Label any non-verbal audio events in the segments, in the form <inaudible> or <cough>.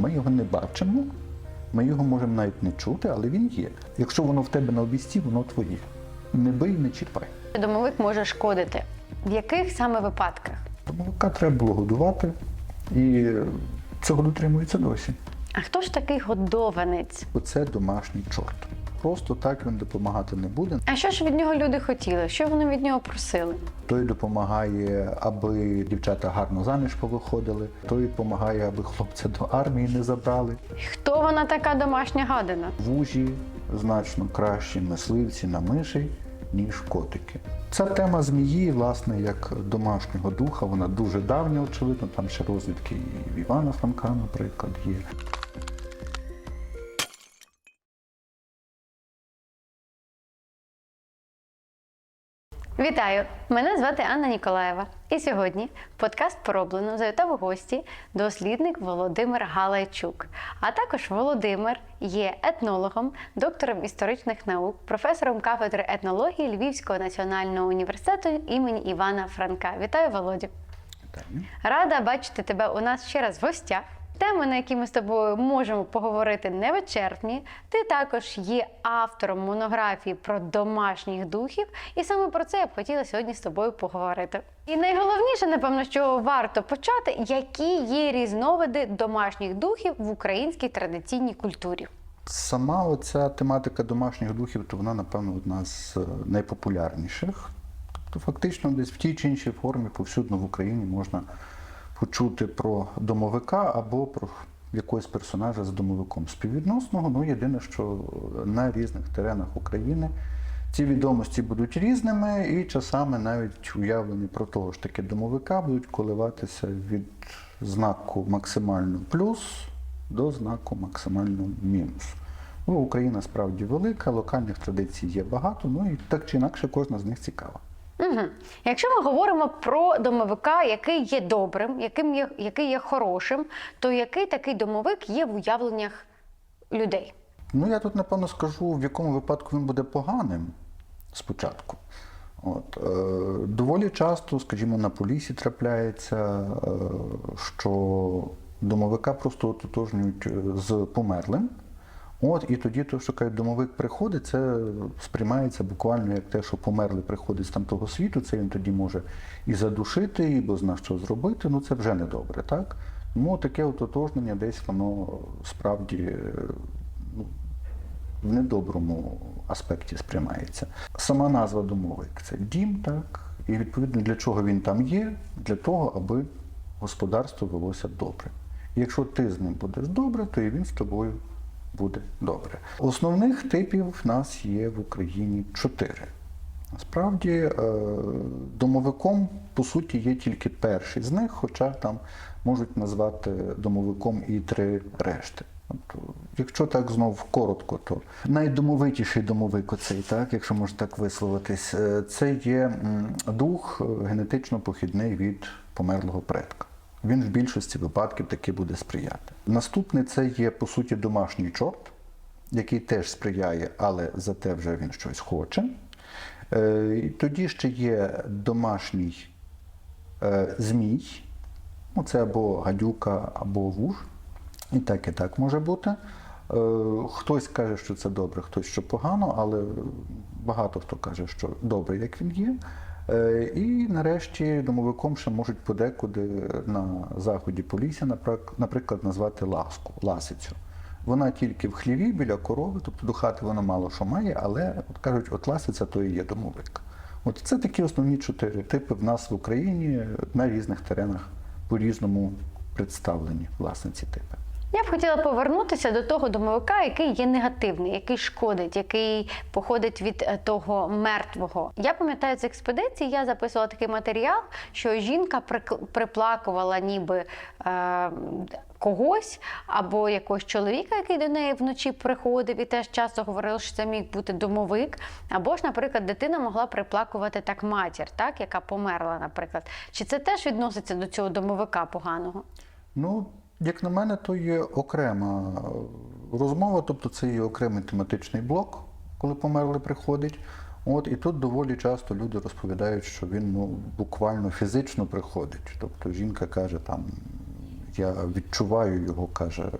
Ми його не бачимо, ми його можемо навіть не чути, але він є. Якщо воно в тебе на обійсті, воно твоє. Не бий, не чіпай. Домовик може шкодити. В яких саме випадках? Домовика треба було годувати, і цього дотримується досі. А хто ж такий годованець? Оце домашній чорт. Просто так він допомагати не буде. А що ж від нього люди хотіли? Що вони від нього просили? Той допомагає, аби дівчата гарно заміж повиходили, той допомагає, аби хлопця до армії не забрали. Хто вона така домашня гадина? Вужі значно кращі мисливці на мишей, ніж котики. Ця тема змії, власне, як домашнього духа, вона дуже давня, очевидно. Там ще розвідки і в Івана Франка, наприклад, є. Вітаю! Мене звати Анна Ніколаєва. І сьогодні в подкаст пороблено завітав у гості дослідник Володимир Галайчук. А також Володимир є етнологом, доктором історичних наук, професором кафедри етнології Львівського національного університету імені Івана Франка. Вітаю, Володю! Вітаю. Рада бачити тебе у нас ще раз в гостях. Теми, на які ми з тобою можемо поговорити, невичерпні. Ти також є автором монографії про домашніх духів, і саме про це я б хотіла сьогодні з тобою поговорити. І найголовніше, напевно, що варто почати, які є різновиди домашніх духів в українській традиційній культурі. Сама оця тематика домашніх духів, то вона, напевно, одна з е, найпопулярніших. Тобто, фактично, десь в тій чи іншій формі повсюдно в Україні можна почути про домовика або про якогось персонажа з домовиком співвідносного. Ну, єдине, що на різних теренах України ці відомості будуть різними, і часами навіть уявлені про того ж таки домовика будуть коливатися від знаку максимально плюс до знаку максимально мінус. Ну, Україна справді велика, локальних традицій є багато, ну і так чи інакше кожна з них цікава. Угу. Якщо ми говоримо про домовика, який є добрим, яким є, який є хорошим, то який такий домовик є в уявленнях людей? Ну, я тут, напевно, скажу, в якому випадку він буде поганим спочатку. От, е, доволі часто, скажімо, на полісі трапляється, е, що домовика просто ототожнюють е, з померлим. От, і тоді то, що кажуть, домовик приходить, це сприймається буквально як те, що померлий приходить з тамтого світу, це він тоді може і задушити, і бозна що зробити, ну це вже недобре, так? Тому таке ототожнення десь воно справді е, ну, в недоброму аспекті сприймається. Сама назва домовик це дім, так? І відповідно для чого він там є? Для того, аби господарство велося добре. І якщо ти з ним будеш добре, то і він з тобою буде добре. Основних типів в нас є в Україні чотири. Насправді, е, домовиком, по суті, є тільки перший з них, хоча там можуть назвати домовиком і три решти. Тобто, якщо так знов коротко, то найдомовитіший домовик оцей, так, якщо можна так висловитись, е, це є дух е, генетично похідний від померлого предка. Він в більшості випадків таки буде сприяти. Наступний це є, по суті, домашній чорт, який теж сприяє, але зате вже він щось хоче. Е, Тоді ще є домашній е, змій, ну, це або гадюка, або вуж. І так, і так може бути. Е, Хтось каже, що це добре, хтось що погано, але багато хто каже, що добре, як він є. Е, І нарешті домовиком ще можуть подекуди на заході Полісся, наприклад, назвати ласку, ласицю. Вона тільки в хліві біля корови, тобто до хати вона мало що має, але от кажуть, от ласиця то і є домовик. От це такі основні чотири типи в нас в Україні на різних теренах по-різному представлені власне ці типи. Я б хотіла повернутися до того домовика, який є негативний, який шкодить, який походить від е, того мертвого. Я пам'ятаю з експедиції, я записувала такий матеріал, що жінка приплакувала ніби е, когось або якогось чоловіка, який до неї вночі приходив, і теж часто говорили, що це міг бути домовик. Або ж, наприклад, дитина могла приплакувати так матір, так, яка померла, наприклад. Чи це теж відноситься до цього домовика поганого? Ну, як на мене, то є окрема розмова, тобто це є окремий тематичний блок, коли померлий приходить. От і тут доволі часто люди розповідають, що він ну, буквально фізично приходить. Тобто жінка каже, там я відчуваю його, каже,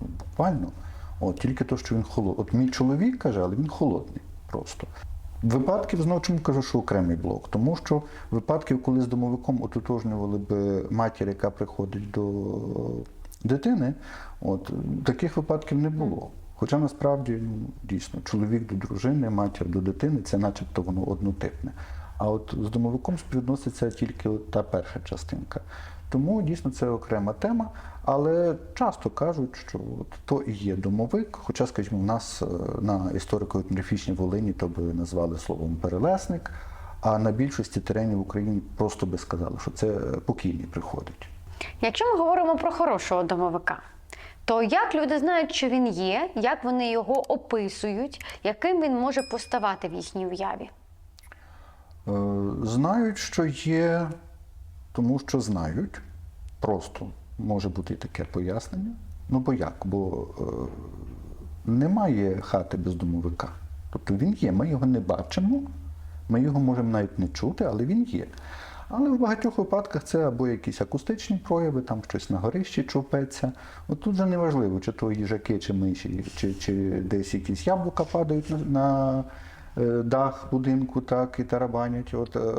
буквально. От, тільки то, що він холодний. От мій чоловік каже, але він холодний просто. Випадків знову чому кажу, що окремий блок, тому що випадків, коли з домовиком ототожнювали б матір, яка приходить до дитини, от таких випадків не було. Хоча насправді ну, дійсно чоловік до дружини, матір до дитини це начебто воно однотипне. А от з домовиком співвідноситься тільки от та перша частинка. Тому дійсно це окрема тема, але часто кажуть, що от то і є домовик. Хоча, скажімо, в нас е, на історико-етнографічній Волині то би назвали словом перелесник, а на більшості теренів України просто би сказали, що це покійний приходить. Якщо ми говоримо про хорошого домовика, то як люди знають, що він є, як вони його описують, яким він може поставати в їхній уяві? Е, Знають, що є, тому що знають. Просто може бути таке пояснення. Ну бо як? Бо е, немає хати без домовика. Тобто він є, ми його не бачимо, ми його можемо навіть не чути, але він є. Але в багатьох випадках це або якісь акустичні прояви, там щось на горищі чупеться. От тут же неважливо, чи то їжаки, чи миші, чи, чи десь якісь яблука падають на, на е, дах будинку, так, і тарабанять. От, е,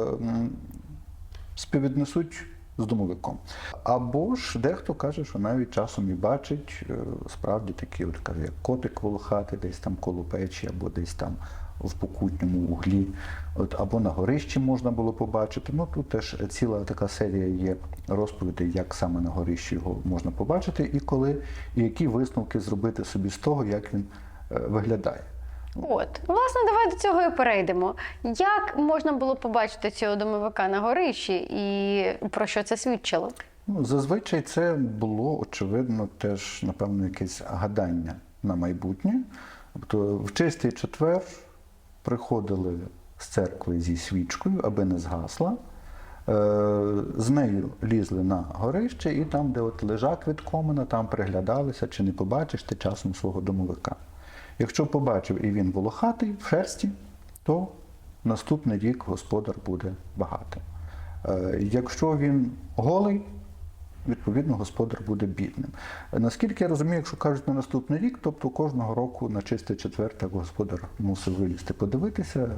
співвіднесуть з домовиком. Або ж дехто каже, що навіть часом і бачить е, справді такі, от каже, як котик волохати, десь там коло печі, або десь там в покутньому углі, от, або на горищі можна було побачити. Ну тут теж ціла така серія є розповідей, як саме на горищі його можна побачити, і коли, і які висновки зробити собі з того, як він е, виглядає. От, власне, давай до цього і перейдемо. Як можна було побачити цього домовика на горищі і про що це свідчило? Ну, зазвичай це було очевидно теж, напевно, якесь гадання на майбутнє. Тобто в чистий четвер приходили з церкви зі свічкою, аби не згасла. Е, З нею лізли на горище, і там, де от лежак від комина, там приглядалися, чи не побачиш ти часом свого домовика. Якщо побачив і він волохатий в шерсті, то наступний рік господар буде багатим. Е, Якщо він голий, відповідно господар буде бідним. Наскільки я розумію, якщо кажуть на наступний рік, тобто кожного року на чистий четвер так господар мусив вилізти, подивитися,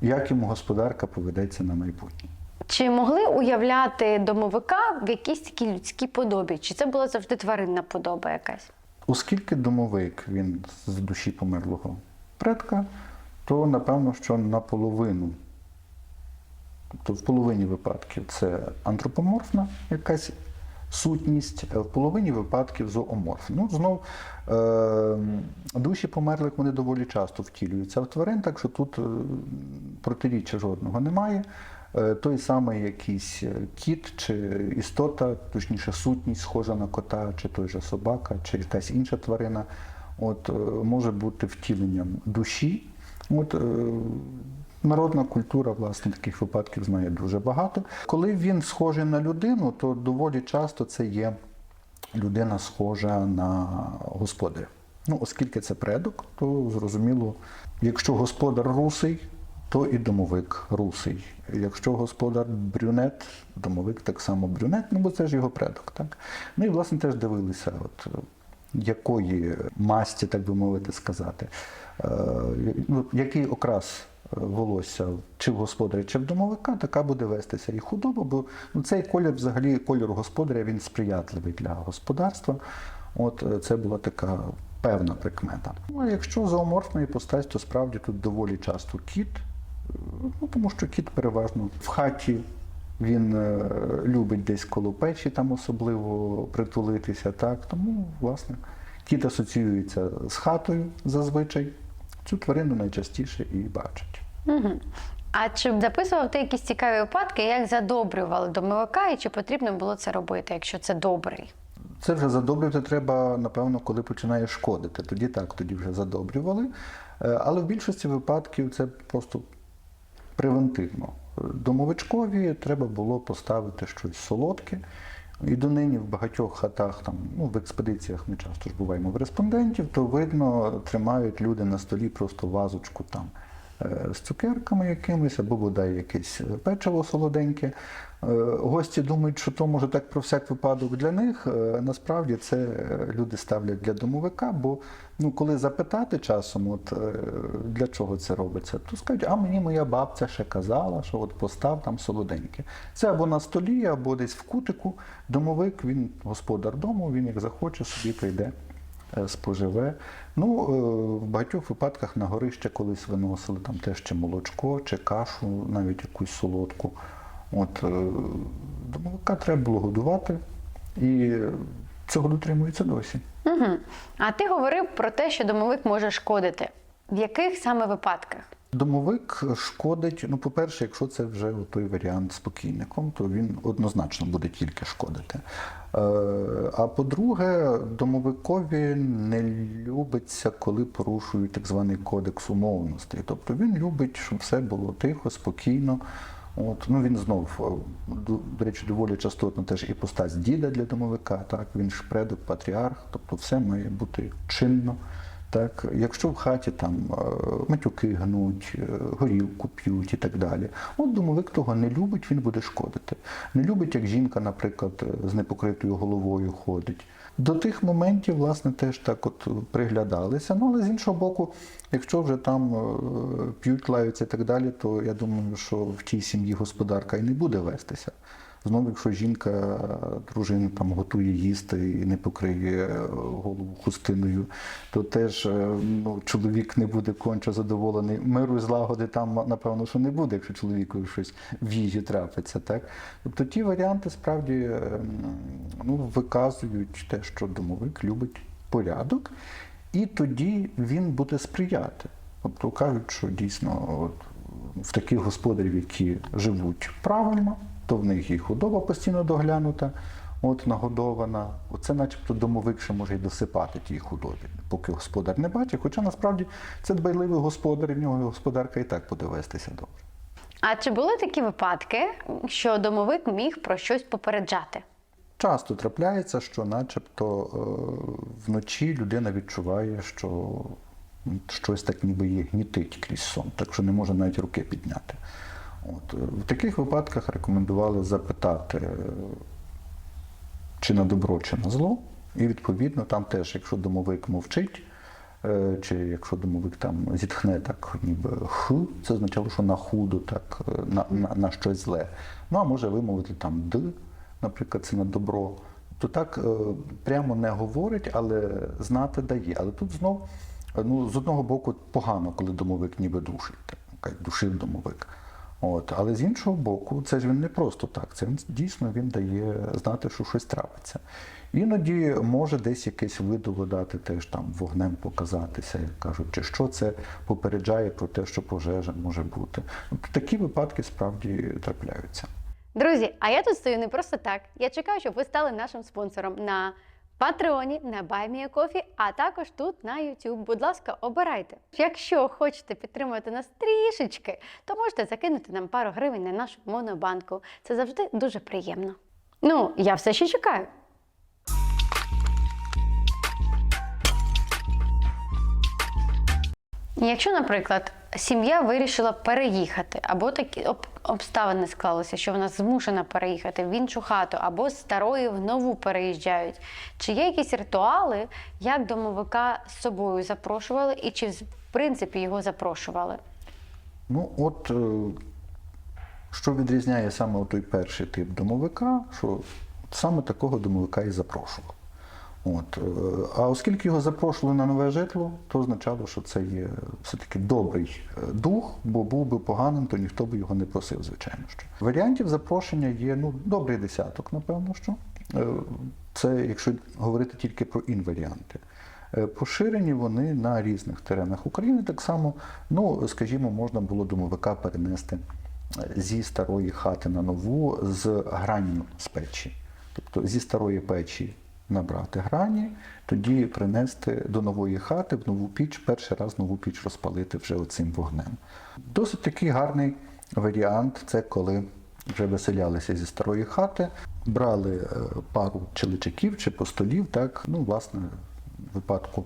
як йому господарка поведеться на майбутнє. Чи могли уявляти домовика в якійсь такій людській подобі? Чи це була завжди тваринна подоба якась? Оскільки домовик він з душі померлого предка, то напевно, що наполовину, тобто в половині випадків це антропоморфна якась сутність, а в половині випадків зооморфна. Ну, знов е- душі померлих вони доволі часто втілюються в тварин, так що тут е, протиріччя жодного немає. Е, Той самий якийсь е, кіт чи істота, точніше сутність, схожа на кота, чи той же собака, чи якась інша тварина, от, е, може бути втіленням душі. От, Народна культура, власне, таких випадків знає дуже багато. Коли він схожий на людину, то доволі часто це є людина схожа на господаря. Ну, оскільки це предок, то зрозуміло, якщо господар русий, то і домовик русий. Якщо господар брюнет, домовик так само брюнет, ну бо це ж його предок. Так? Ну і власне теж дивилися, от, якої масті, так би мовити, сказати, е, ну, який окрас волосся чи в господаря, чи в домовика, така буде вестися і худоба, бо ну, цей колір, взагалі, кольор господаря, він сприятливий для господарства. От е, це була така певна прикмета. Ну, а якщо зооморфна іпостась, то справді тут доволі часто кіт, ну, тому що кіт переважно в хаті. Він е, любить десь коло печі там особливо притулитися. Так? Тому, власне, кіт асоціюється з хатою зазвичай. Цю тварину найчастіше і бачать. Угу. А чи записував ти якісь цікаві випадки, як задобрювали домовика, і чи потрібно було це робити, якщо це добрий? Це вже задобрювати треба, напевно, коли починає шкодити. Тоді так, тоді вже задобрювали. Е, Але в більшості випадків це просто превентивно. Домовичкові треба було поставити щось солодке. І донині в багатьох хатах, там, ну, в експедиціях ми часто ж буваємо в респондентів, то видно, тримають люди на столі просто вазочку там з цукерками якимись, або бодай якесь е, печиво солоденьке. Е, Гості думають, що то може так про всяк випадок для них. Е, Насправді це е, люди ставлять для домовика, бо ну, коли запитати часом, от, е, для чого це робиться, то скажуть, а мені моя бабця ще казала, що от постав там солоденьке. Це або на столі, або десь в кутику. Домовик, він господар дому, він як захоче, собі прийде е, споживе. Ну, е, в багатьох випадках на горище колись виносили там теж чи молочко, чи кашу, навіть якусь солодку. От, е, домовика треба було годувати, і цього дотримується досі. Угу. А ти говорив про те, що домовик може шкодити. В яких саме випадках? Домовик шкодить, ну, по-перше, якщо це вже той варіант з покійником, то він однозначно буде тільки шкодити. Е, А по-друге, домовикові не любиться, коли порушують так званий кодекс умовностей. Тобто він любить, щоб все було тихо, спокійно. От, ну він знов, е, до, речі, доволі частотно теж іпостась діда для домовика, так, він ж предок, патріарх, тобто все має бути чинно. Так, якщо в хаті там е, матюки гнуть, е, горілку п'ють і так далі, от домовик того не любить, він буде шкодити. Не любить, як жінка, наприклад, е, з непокритою головою ходить. До тих моментів, власне, теж так от приглядалися. Ну, але з іншого боку, якщо вже там п'ють, лаються і так далі, то я думаю, що в тій сім'ї господарка і не буде вестися. Знову, якщо жінка, дружина там готує їсти і не покриє е, голову хустиною, то теж е, ну, чоловік не буде конче задоволений. Миру і злагоди там, напевно, що не буде, якщо чоловікові щось в їжі трапиться. Так? Тобто ті варіанти справді е, ну, виказують те, що домовик любить порядок, і тоді він буде сприяти. Тобто кажуть, що дійсно от, в таких господарів, які живуть правильно, то в них і худоба постійно доглянута, от нагодована. Оце начебто домовик ще може й досипати тій худобі, поки господар не бачить. Хоча насправді це дбайливий господар, і в нього господарка і так буде вестися добре. А чи були такі випадки, що домовик міг про щось попереджати? Часто трапляється, що начебто е, вночі людина відчуває, що щось так ніби її гнітить крізь сон, так що не може навіть руки підняти. От. е, В таких випадках рекомендували запитати, е, чи на добро, чи на зло. І відповідно там теж, якщо домовик мовчить, е, чи якщо домовик там зітхне так, ніби х, це означало, що на худу, так, на, на, на щось зле. Ну а може вимовити там д, наприклад, це на добро. То так прямо не говорить, але знати дає. Але тут знов, ну, з одного боку, погано, коли домовик ніби душить, так, душив домовик. От, але з іншого боку, це ж він не просто так. Це він, дійсно він дає знати, що щось трапиться. Іноді може десь якесь видово дати теж там вогнем показатися, як кажуть, чи що це попереджає про те, що пожежа може бути. Тобто такі випадки справді трапляються. Друзі, а я тут стою не просто так. Я чекаю, щоб ви стали нашим спонсором на Патреоні, на BuyMeACoffee, а також тут на YouTube. Будь ласка, обирайте. Якщо хочете підтримувати нас трішечки, то можете закинути нам пару гривень на нашу монобанку. Це завжди дуже приємно. Ну, я все ще чекаю. Якщо, наприклад, сім'я вирішила переїхати, або такі обставини склалися, що вона змушена переїхати в іншу хату, або з старої в нову переїжджають, чи є якісь ритуали, як домовика з собою запрошували, і чи в принципі його запрошували? Ну, от е, що відрізняє саме той перший тип домовика, що саме такого домовика і запрошував. От. е, А оскільки його запрошували на нове житло, то означало, що це є все-таки добрий е, дух, бо був би поганим, то ніхто би його не просив, звичайно. що. Варіантів запрошення є ну, добрий десяток, напевно. що. Е, Це якщо говорити тільки про інваріанти. Поширені вони на різних теренах України. Так само, ну, скажімо, можна було домовика перенести зі старої хати на нову з гранню з печі. Тобто зі старої печі набрати грані, тоді принести до нової хати в нову піч, перший раз нову піч розпалити вже оцим вогнем. Досить такий гарний варіант це коли вже виселялися зі старої хати, брали е, пару чоловічків чи постолів, так, ну, власне, в випадку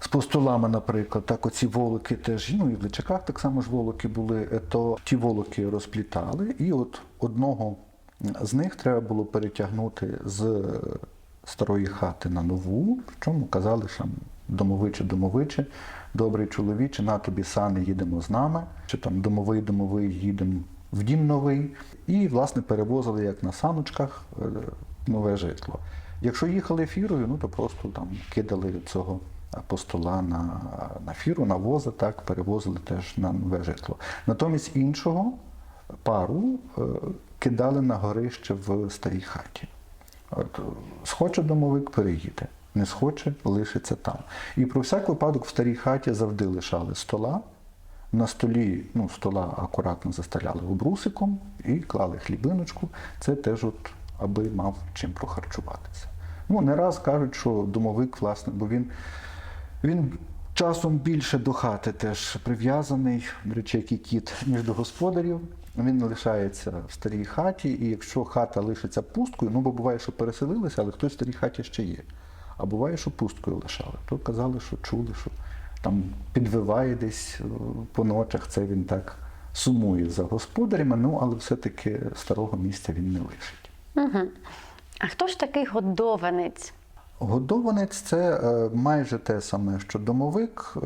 з постулами, наприклад, так оці волоки теж, ну і в личаках так само ж волоки були, е, то ті волоки розплітали, і от одного з них треба було перетягнути з старої хати на нову, причому казали, що домовиче, домовиче, добрий чоловіче, на тобі сани їдемо з нами, чи там домовий, домовий, їдемо в дім новий. І, власне, перевозили як на саночках е, нове житло. Якщо їхали фірою, ну то просто там кидали цього апостола на, на фіру, на воза, так, перевозили теж на нове житло. Натомість іншого пару е, кидали на горище в старій хаті. От, схоче домовик, переїде. Не схоче, лишиться там. І про всяк випадок в старій хаті завжди лишали стола. На столі ну, стола акуратно застеляли обрусиком і клали хлібиночку. Це теж, от, аби мав чим прохарчуватися. Ну, не раз кажуть, що домовик, власне, бо він, він часом більше до хати теж прив'язаний, речі, як і кіт, ніж до господарів. Він лишається в старій хаті, і якщо хата лишиться пусткою, ну бо буває, що переселилися, але хтось в старій хаті ще є. А буває, що пусткою лишали. То казали, що чули, що там підвиває десь е, по ночах, це він так сумує за господарями, ну але все-таки старого місця він не лишить. Угу. А хто ж такий годованець? Годованець це е, майже те саме, що домовик, е,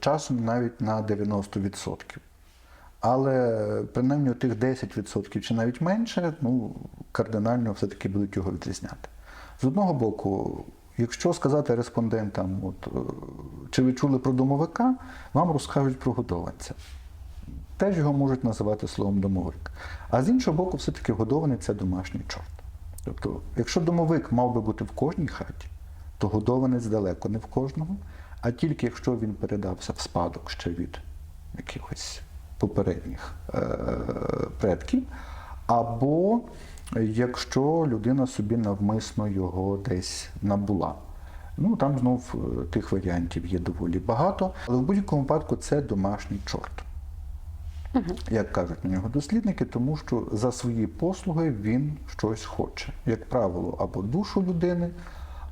часом навіть на 90%. Але принаймні тих 10% чи навіть менше, ну, кардинально все-таки будуть його відрізняти. З одного боку, якщо сказати респондентам, от, е, чи ви чули про домовика, вам розкажуть про годованця. Теж його можуть називати словом домовик. А з іншого боку, все-таки годованець це домашній чорт. Тобто, якщо домовик мав би бути в кожній хаті, то годованець далеко не в кожного, а тільки якщо він передався в спадок ще від якихось попередніх е- предків, або якщо людина собі навмисно його десь набула. Ну там знов е, тих варіантів є доволі багато, але в будь-якому випадку це домашній чорт як кажуть на нього дослідники, тому що за свої послуги він щось хоче. Як правило, або душу людини,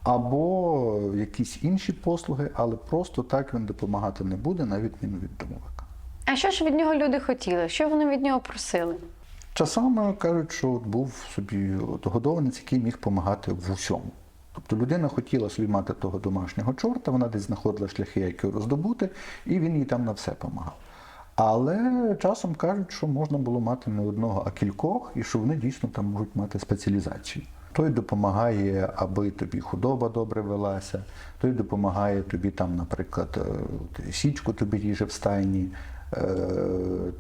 або якісь інші послуги, але просто так він допомагати не буде, на відміну від. А що ж від нього люди хотіли? Що вони від нього просили? Часами кажуть, що був собі годованець, який міг допомагати в усьому. Тобто людина хотіла собі мати того домашнього чорта, вона десь знаходила шляхи, як його роздобути, і він їй там на все допомагав. Але часом кажуть, що можна було мати не одного, а кількох, і що вони дійсно там можуть мати спеціалізацію. Той допомагає, аби тобі худоба добре велася, той допомагає тобі там, наприклад, е, січку тобі ріже в стайні,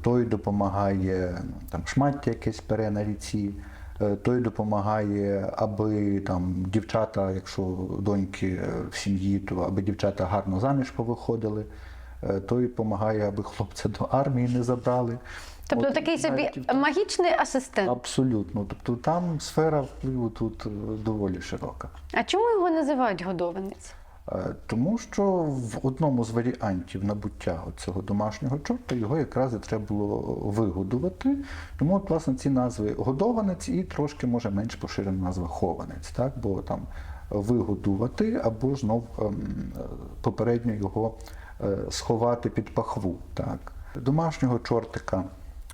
той допомагає там шмаття якесь пере на ріці, е, той допомагає, аби там дівчата, якщо доньки е, в сім'ї, то аби дівчата гарно заміж повиходили. Е, Той допомагає, аби хлопця до армії не забрали. Тобто От такий собі навіть магічний асистент. Абсолютно. Тобто там сфера впливу тут е, доволі широка. А чому його називають годованець? Е, Тому що в одному з варіантів набуття цього домашнього чорта його якраз і треба було вигодувати. Тому, от, власне, ці назви годованець і трошки може менш поширена назва хованець, так? бо там вигодувати або знов ем, попередньо його е, сховати під пахву. Так? Домашнього чортика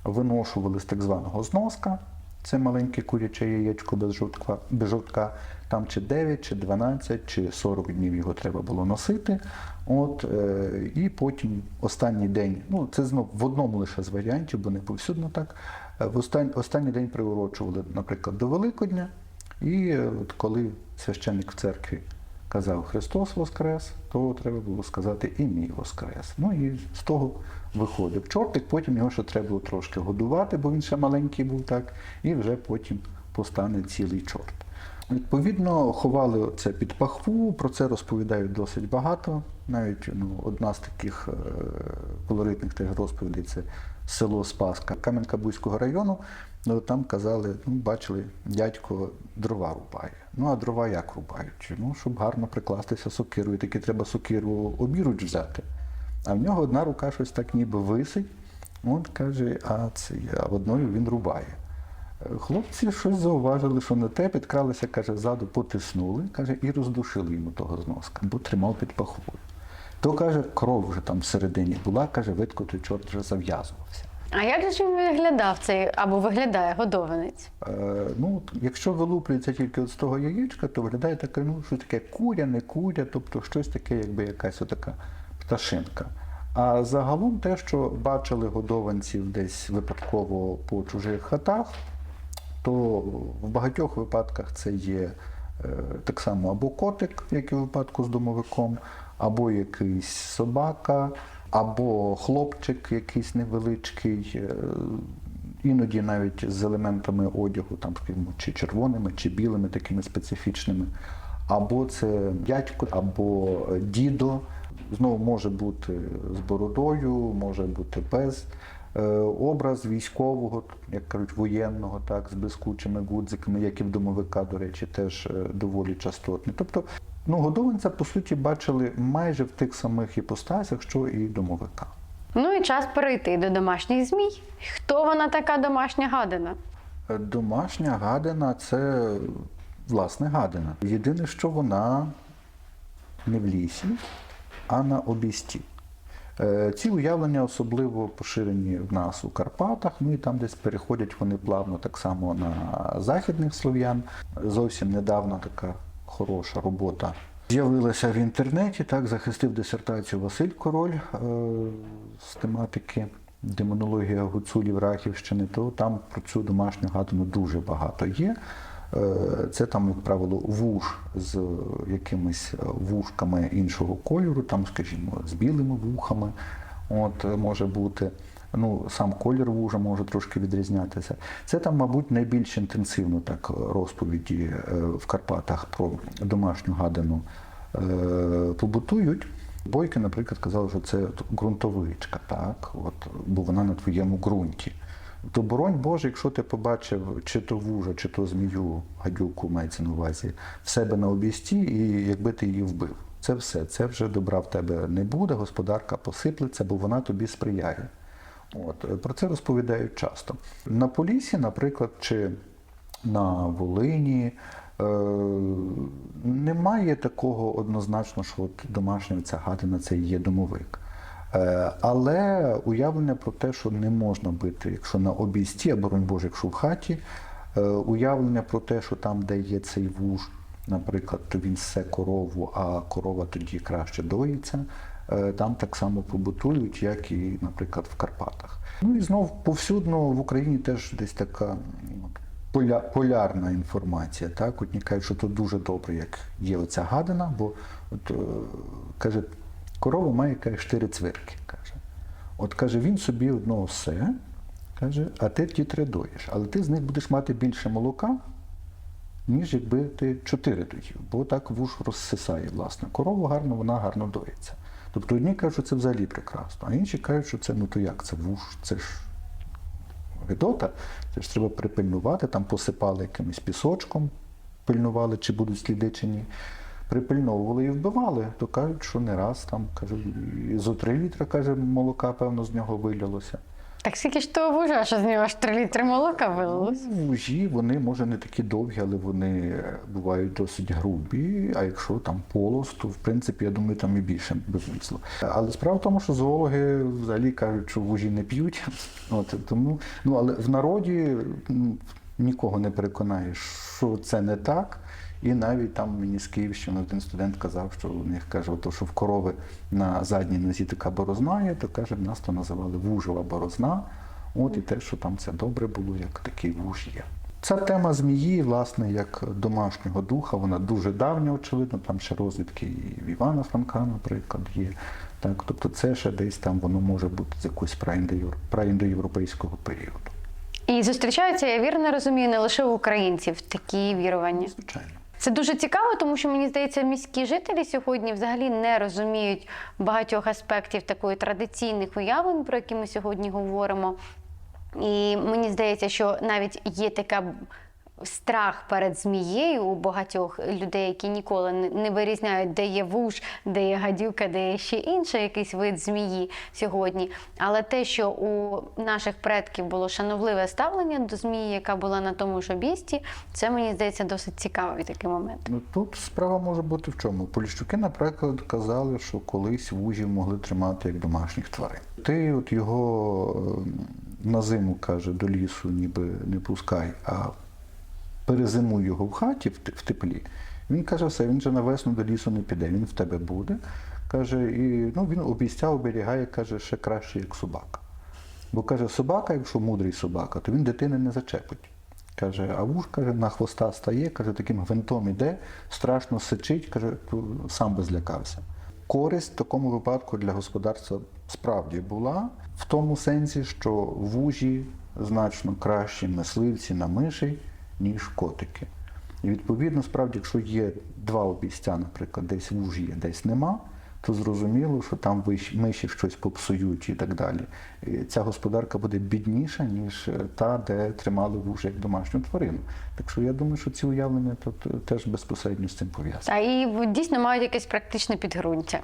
виношували з так званого зноска. Це маленьке куряче яєчко без жовтка, без жовтка. Там чи 9, чи 12, чи 40 днів його треба було носити. От, е, і потім останній день, ну це знов в одному лише з варіантів, бо не повсюдно так. е, В остань, останній день приурочували, наприклад, до Великодня. І е, от коли священник в церкві казав Христос Воскрес, то треба було сказати і мій Воскрес. Ну і з того виходив чортик, потім його ще треба було трошки годувати, бо він ще маленький був так, і вже потім постане цілий чорт. Відповідно, ховали це під пахву, про це розповідають досить багато. Навіть ну, одна з таких е, колоритних теж розповідей це село Спаска Кам'янка-Бузького району. Ну, там казали, ну, бачили, дядько дрова рубає. Ну а дрова як рубають? Ну, щоб гарно прикластися сокирою, таки треба сокиру обіруч взяти. А в нього одна рука щось так ніби висить. От каже, а це а одною він рубає. Хлопці щось зауважили, що не те, підкралися, каже, ззаду потиснули, каже, і роздушили йому того зноска, бо тримав під пахвою. То каже, кров вже там всередині була, каже, видко той чорт вже зав'язувався. А як же він виглядав цей або виглядає годованець? Е, ну, якщо вилуплюється тільки от з того яєчка, то виглядає таке, ну, що таке куря, не куря, тобто щось таке, якби якась отака пташинка. А загалом те, що бачили годованців десь випадково по чужих хатах, то в багатьох випадках це є е, так само або котик, як і в випадку з домовиком, або якийсь собака, або хлопчик якийсь невеличкий, е, іноді навіть з елементами одягу, там, чи червоними, чи білими, такими специфічними. Або це дядько, або дідо. Знову може бути з бородою, може бути без. Е, Образ військового, як кажуть, воєнного, так, з блискучими гудзиками, як і в домовика, до речі, теж е, доволі частотний. Тобто, ну, годованця, по суті, бачили майже в тих самих іпостасях, що і домовика. Ну і час перейти до домашніх змій. Хто вона така домашня гадина? Домашня гадина це власне гадина. Єдине, що вона не в лісі, а на обісті. Е, Ці уявлення особливо поширені в нас у Карпатах, ну і там десь переходять вони плавно так само на західних слов'ян. Зовсім недавно така хороша робота з'явилася в інтернеті. Так, захистив дисертацію Василь Король е, з тематики демонологія гуцулів Рахівщини, то там про цю домашню гадину дуже багато є. Е, Це там, як правило, вуж з якимись е, вушками іншого кольору, там, скажімо, з білими вухами. От може бути. Ну, сам колір вужа може трошки відрізнятися. Це там, мабуть, найбільш інтенсивно так розповіді е, в Карпатах про домашню гадину е, побутують. Бойки, наприклад, казали, що це ґрунтовичка, так, от, бо вона на твоєму ґрунті. То боронь Боже, якщо ти побачив чи то вужа, чи то змію, гадюку мається на увазі, в себе на обісті, і якби ти її вбив. Це все. Це вже добра в тебе не буде, господарка посиплеться, бо вона тобі сприяє. От, про це розповідають часто. На Полісі, наприклад, чи на Волині е, немає такого однозначно, що от домашня ця гадина це є домовик. Е, але уявлення про те, що не можна бити, якщо на обійсті, або боронь Боже, якщо в хаті, е, уявлення про те, що там, де є цей вуж, наприклад, то він все корову, а корова тоді краще доїться. Е, Там так само побутують, як і, наприклад, в Карпатах. Ну і знов повсюдно в Україні теж десь така поля, полярна інформація. Так? Одні кажуть, що то дуже добре, як є оця гадина, бо от, е, каже, корова має каже, чотири цвирки. Каже. От каже, він собі одного все, каже, а ти ті три доїш. Але ти з них будеш мати більше молока, ніж якби ти чотири доїв, бо так вуж розсисає, власне. Корова гарно, вона гарно доїться. Тобто одні кажуть, що це взагалі прекрасно, а інші кажуть, що це ну то як, це вуш, це ж гидота, це ж треба припильнувати, там посипали якимось пісочком, пильнували, чи будуть сліди, чи ні. Припильновували і вбивали, то кажуть, що не раз там, і зо три літра, каже, молока, певно, з нього вилилося. Так скільки ж того вужа, що з нього аж 3 літри молока вилилось? Ну, Вужі, вони, може, не такі довгі, але вони е, бувають досить грубі. А якщо там полос, то в принципі, я думаю, там і більше влізло. Але справа в тому, що зоологи взагалі кажуть, що вужі не п'ють. <laughs> От, тому, ну, але в народі м, нікого не переконаєш, що це не так. І навіть там мені з Київщини один студент казав, що у них каже, то, що в корови на задній нозі така борозна є, то каже, в нас то називали вужова борозна. От і те, що там це добре було, як такий вуж є. Ця тема змії, власне, як домашнього духа, вона дуже давня, очевидно. Там ще розвідки і в Івана Франка, наприклад, є. Так, тобто це ще десь там воно може бути з якогось праіндоєвропейського періоду. І зустрічаються, я вірно розумію, не лише у українців такі вірування. Звичайно. Це дуже цікаво, тому що мені здається, міські жителі сьогодні взагалі не розуміють багатьох аспектів такої традиційних уявлень, про які ми сьогодні говоримо. І мені здається, що навіть є така страх перед змією у багатьох людей, які ніколи не- вирізняють, де є вуж, де є гадюка, де є ще інший якийсь вид змії сьогодні. Але те, що у наших предків було шановливе ставлення до змії, яка була на тому ж обісті, це мені здається досить цікавий такий момент. Ну тут справа може бути в чому. Поліщуки, наприклад, казали, що колись вужів могли тримати як домашніх тварин. Ти от його е, на зиму каже, до лісу ніби не пускай, а перезимуй його в хаті в теплі. Він каже, все, він же на весну до лісу не піде, він в тебе буде. Каже, і ну, він обіцяв, оберігає, каже, ще краще, як собака. Бо каже, собака, якщо мудрий собака, то він дитини не зачепить. Каже, а вуж каже, на хвоста стає, каже, таким гвинтом іде, страшно сичить, каже, сам би злякався. Користь в такому випадку для господарства справді була в тому сенсі, що вужі значно кращі мисливці на мишей, ніж котики. І відповідно, справді, якщо є два обійстя, наприклад, десь вуж є, десь нема, то зрозуміло, що там миші щось попсують і так далі. І ця господарка буде бідніша, ніж е, та, де тримали вуж як домашню тварину. Так що я думаю, що ці уявлення тут е, теж безпосередньо з цим пов'язані. А і дійсно мають якесь практичне підґрунтя.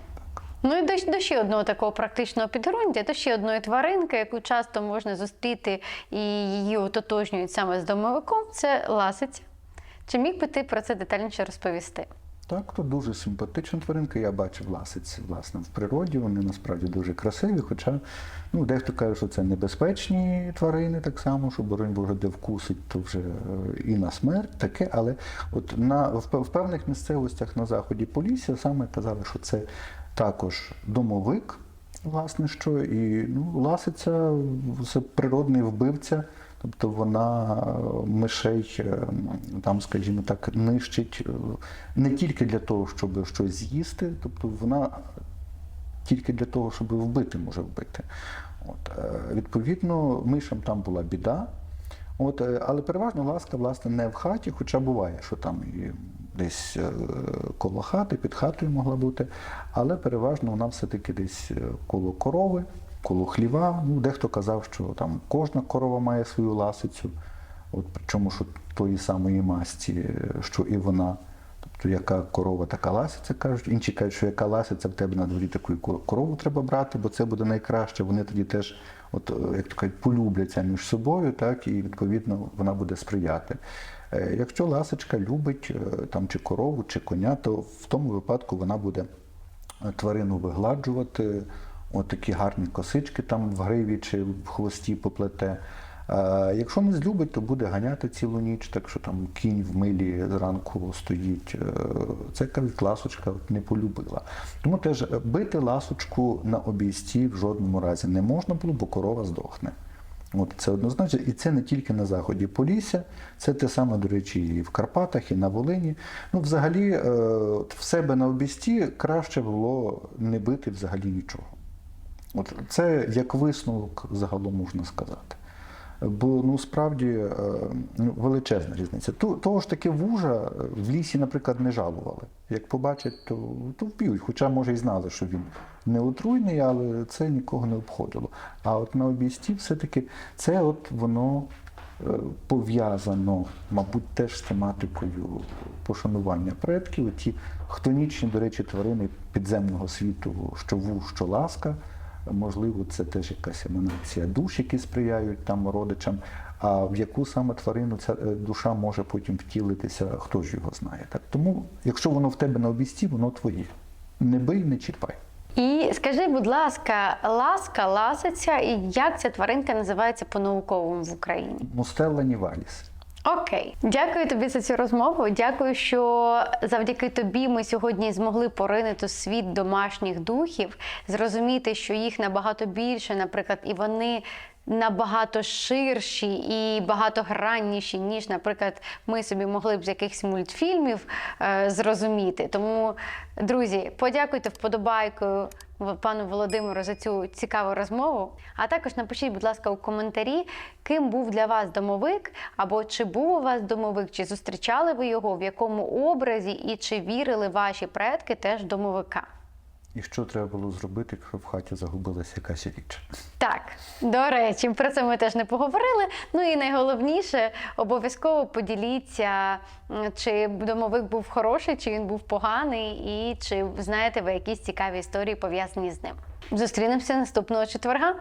Ну і до, до ще одного такого практичного підґрунтя, до ще одної тваринки, яку часто можна зустріти і її ототожнюють саме з домовиком, це ласиця. Чи міг би ти про це детальніше розповісти? Так, то дуже симпатична тваринка. Я бачив ласиці власне в природі. Вони насправді дуже красиві. Хоча ну, дехто каже, що це небезпечні тварини, так само, що боронь Боже, де вкусить, то вже е, і на смерть таке. Але от на в, в певних місцевостях на заході Полісся саме казали, що це також домовик, власне, що і ну, ласиця це природний вбивця. Тобто вона е, мишей е, там, скажімо так, нищить е, не тільки для того, щоб щось з'їсти, тобто вона тільки для того, щоб вбити, може вбити. От, відповідно, мишам там була біда. От, але переважно ласка, власне, не в хаті, хоча буває, що там і десь е, коло хати, під хатою могла бути, але переважно вона все-таки десь е, коло корови, коло хліва. Ну, дехто казав, що там кожна корова має свою ласицю, от, причому що тої самої масті, е, що і вона. Тобто, яка корова, така ласиця, кажуть. Інші кажуть, що яка ласиця в тебе на дворі таку корову треба брати, бо це буде найкраще. Вони тоді теж, от, е, як то кажуть, полюбляться між собою, так, і відповідно вона буде сприяти. Е, Якщо ласочка любить е, там, чи корову, чи коня, то в тому випадку вона буде тварину вигладжувати, такі гарні косички там в гриві чи в хвості поплете. Якщо не злюбить, то буде ганяти цілу ніч, так що там кінь в милі зранку стоїть. Е, Це кажуть, ласочка не полюбила. Тому теж е, бити ласочку на обійсті в жодному разі не можна було, бо корова здохне. От це однозначно, і це не тільки на заході Полісся, це те саме, до речі, і в Карпатах, і на Волині. Ну, взагалі, е, в себе на обісті краще було не бити взагалі нічого. От це як висновок загалом можна сказати. Бо ну справді е, ну, величезна різниця. Ту- Того ж таки вужа е, в лісі, наприклад, не жалували. Як побачать, то, то вб'ють. Хоча, може, і знали, що він не отруйний, але це нікого не обходило. А от на обійсті все-таки це от воно е, пов'язано, мабуть, теж з тематикою пошанування предків. Ті хтонічні, до речі, тварини підземного світу, що вуж, що ласка. Можливо, це теж якась еманація душ, які сприяють там родичам. А в яку саме тварину ця е, душа може потім втілитися, хто ж його знає. Так тому, якщо воно в тебе на обісті, воно твоє. Не бий, не чіпай. І скажи, будь ласка, ласка, ласиця, і як ця тваринка називається по-науковому в Україні? Мустелла ніваліс. Окей, дякую тобі за цю розмову. Дякую, що завдяки тобі ми сьогодні змогли поринити світ домашніх духів, зрозуміти, що їх набагато більше, наприклад, і вони. Набагато ширші і багатогранніші, ніж, наприклад, ми собі могли б з якихось мультфільмів е, зрозуміти. Тому, друзі, подякуйте вподобайкою пану Володимиру за цю цікаву розмову. А також напишіть, будь ласка, у коментарі, ким був для вас домовик, або чи був у вас домовик, чи зустрічали ви його, в якому образі, і чи вірили ваші предки теж домовика. І що треба було зробити, якщо в хаті загубилася якась річ? Так, до речі, про це ми теж не поговорили. Ну і найголовніше, обов'язково поділіться, чи домовик був хороший, чи він був поганий, і чи знаєте ви якісь цікаві історії пов'язані з ним. Зустрінемося наступного четверга.